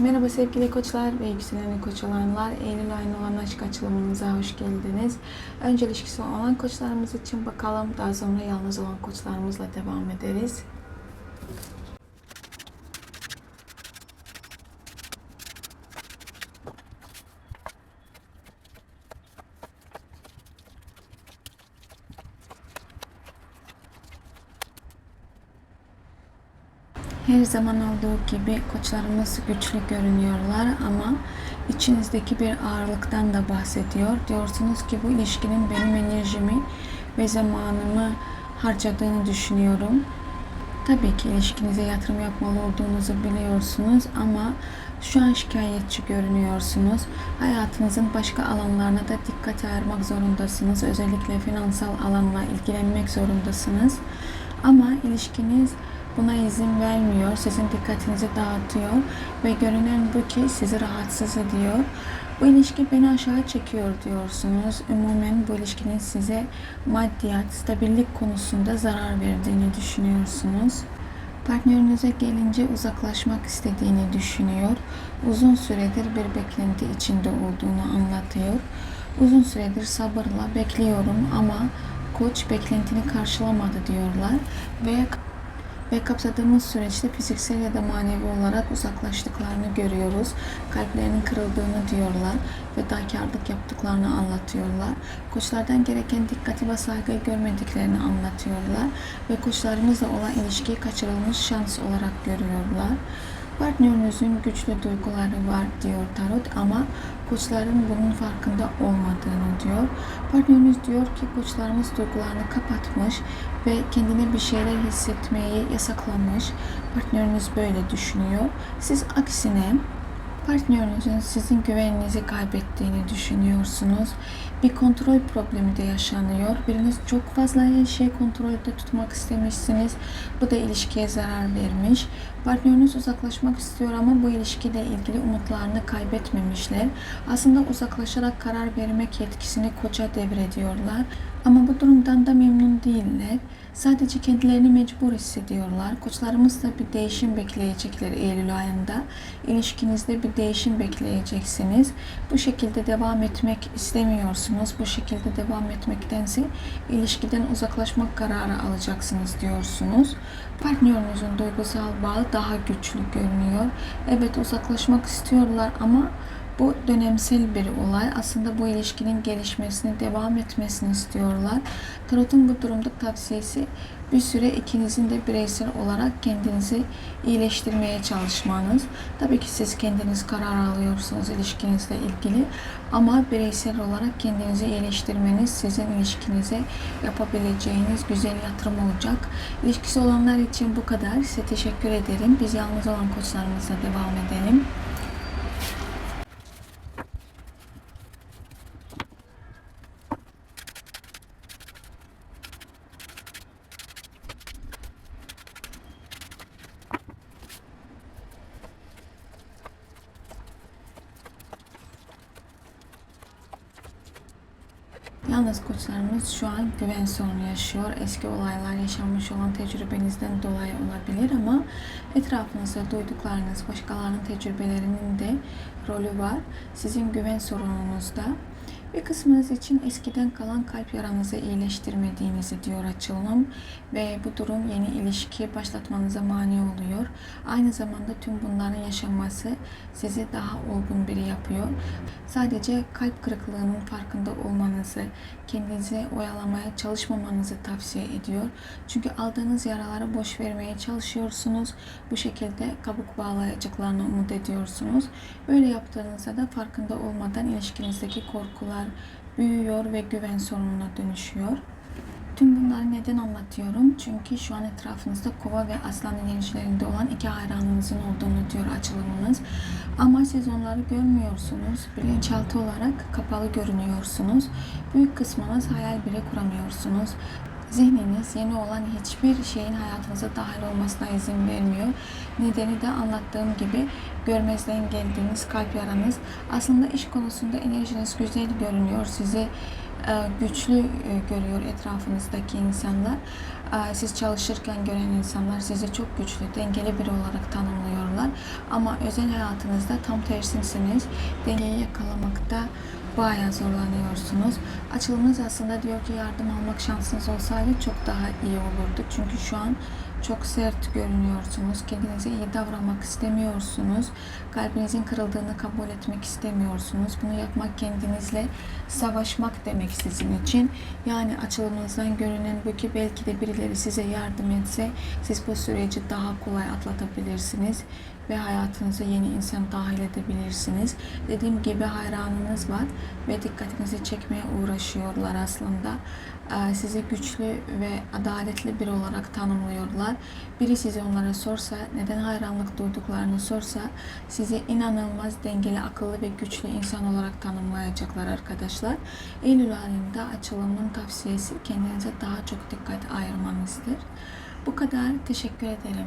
Merhaba sevgili koçlar ve yükselen koç olanlar. Eylül ayında olan aşk açılımınıza hoş geldiniz. Önce ilişkisi olan koçlarımız için bakalım. Daha sonra yalnız olan koçlarımızla devam ederiz. Her zaman olduğu gibi koçlarımız güçlü görünüyorlar ama içinizdeki bir ağırlıktan da bahsediyor. Diyorsunuz ki bu ilişkinin benim enerjimi ve zamanımı harcadığını düşünüyorum. Tabii ki ilişkinize yatırım yapmalı olduğunuzu biliyorsunuz ama şu an şikayetçi görünüyorsunuz. Hayatınızın başka alanlarına da dikkat ayırmak zorundasınız. Özellikle finansal alanla ilgilenmek zorundasınız. Ama ilişkiniz buna izin vermiyor. Sizin dikkatinizi dağıtıyor ve görünen bu ki sizi rahatsız ediyor. Bu ilişki beni aşağı çekiyor diyorsunuz. Umumen bu ilişkinin size maddiyat, stabillik konusunda zarar verdiğini düşünüyorsunuz. Partnerinize gelince uzaklaşmak istediğini düşünüyor. Uzun süredir bir beklenti içinde olduğunu anlatıyor. Uzun süredir sabırla bekliyorum ama koç beklentini karşılamadı diyorlar ve ve kapsadığımız süreçte fiziksel ya da manevi olarak uzaklaştıklarını görüyoruz. Kalplerinin kırıldığını diyorlar ve dakarlık yaptıklarını anlatıyorlar. Koçlardan gereken dikkati ve saygıyı görmediklerini anlatıyorlar ve koçlarımızla olan ilişkiyi kaçırılmış şans olarak görüyorlar. Partnerinizin güçlü duyguları var diyor tarot ama koçların bunun farkında olmadığını diyor. Partneriniz diyor ki koçlarımız duygularını kapatmış ve kendine bir şeyler hissetmeyi yasaklamış. Partneriniz böyle düşünüyor. Siz aksine partnerinizin sizin güveninizi kaybettiğini düşünüyorsunuz. Bir kontrol problemi de yaşanıyor. Biriniz çok fazla her şeyi kontrolde tutmak istemişsiniz. Bu da ilişkiye zarar vermiş. Partneriniz uzaklaşmak istiyor ama bu ilişkiyle ilgili umutlarını kaybetmemişler. Aslında uzaklaşarak karar vermek yetkisini koça devrediyorlar. Ama bu durumdan da memnun değiller. Sadece kendilerini mecbur hissediyorlar. Koçlarımız da bir değişim bekleyecekler Eylül ayında. İlişkinizde bir değişim bekleyeceksiniz. Bu şekilde devam etmek istemiyorsunuz. Bu şekilde devam etmektense ilişkiden uzaklaşmak kararı alacaksınız diyorsunuz. Partnerinizin duygusal bağı daha güçlü görünüyor. Evet uzaklaşmak istiyorlar ama bu dönemsel bir olay. Aslında bu ilişkinin gelişmesini, devam etmesini istiyorlar. Tarot'un bu durumda tavsiyesi bir süre ikinizin de bireysel olarak kendinizi iyileştirmeye çalışmanız. Tabii ki siz kendiniz karar alıyorsunuz ilişkinizle ilgili ama bireysel olarak kendinizi iyileştirmeniz sizin ilişkinize yapabileceğiniz güzel yatırım olacak. İlişkisi olanlar için bu kadar. Size teşekkür ederim. Biz yalnız olan koçlarımızla devam edelim. Yalnız koçlarımız şu an güven sorunu yaşıyor. Eski olaylar yaşanmış olan tecrübenizden dolayı olabilir ama etrafınızda duyduklarınız, başkalarının tecrübelerinin de rolü var. Sizin güven sorununuzda bir kısmınız için eskiden kalan kalp yaranızı iyileştirmediğinizi diyor açılım ve bu durum yeni ilişki başlatmanıza mani oluyor. Aynı zamanda tüm bunların yaşanması sizi daha olgun biri yapıyor. Sadece kalp kırıklığının farkında olmanızı, kendinizi oyalamaya çalışmamanızı tavsiye ediyor. Çünkü aldığınız yaraları boş vermeye çalışıyorsunuz. Bu şekilde kabuk bağlayacaklarını umut ediyorsunuz. Böyle yaptığınızda da farkında olmadan ilişkinizdeki korkular büyüyor ve güven sorununa dönüşüyor. Tüm bunları neden anlatıyorum? Çünkü şu an etrafınızda kova ve aslan enerjilerinde olan iki hayranınızın olduğunu diyor açılımınız. Ama siz onları görmüyorsunuz. Bilinçaltı olarak kapalı görünüyorsunuz. Büyük kısmınız hayal bile kuramıyorsunuz. Zihniniz yeni olan hiçbir şeyin hayatınıza dahil olmasına izin vermiyor. Nedeni de anlattığım gibi görmezden geldiğiniz kalp yaranız. Aslında iş konusunda enerjiniz güzel görünüyor. Sizi e, güçlü e, görüyor etrafınızdaki insanlar. Ee, Siz çalışırken gören insanlar sizi çok güçlü, dengeli biri olarak tanımlıyorlar. Ama özel hayatınızda tam tersisiniz. Dengeyi yakalamakta bayağı zorlanıyorsunuz. Açılımınız aslında diyor ki yardım almak şansınız olsaydı çok daha iyi olurdu. Çünkü şu an çok sert görünüyorsunuz. Kendinize iyi davranmak istemiyorsunuz. Kalbinizin kırıldığını kabul etmek istemiyorsunuz. Bunu yapmak kendinizle savaşmak demek sizin için. Yani açılımınızdan görünen bu ki belki de birileri size yardım etse siz bu süreci daha kolay atlatabilirsiniz ve hayatınıza yeni insan dahil edebilirsiniz. Dediğim gibi hayranınız var ve dikkatinizi çekmeye uğraşıyorlar aslında. Ee, Sizi güçlü ve adaletli biri olarak tanımlıyorlar. Biri size onlara sorsa, neden hayranlık duyduklarını sorsa, sizi inanılmaz dengeli, akıllı ve güçlü insan olarak tanımlayacaklar arkadaşlar. Eylül ayında açılımın tavsiyesi kendinize daha çok dikkat ayırmanızdır. Bu kadar. Teşekkür ederim.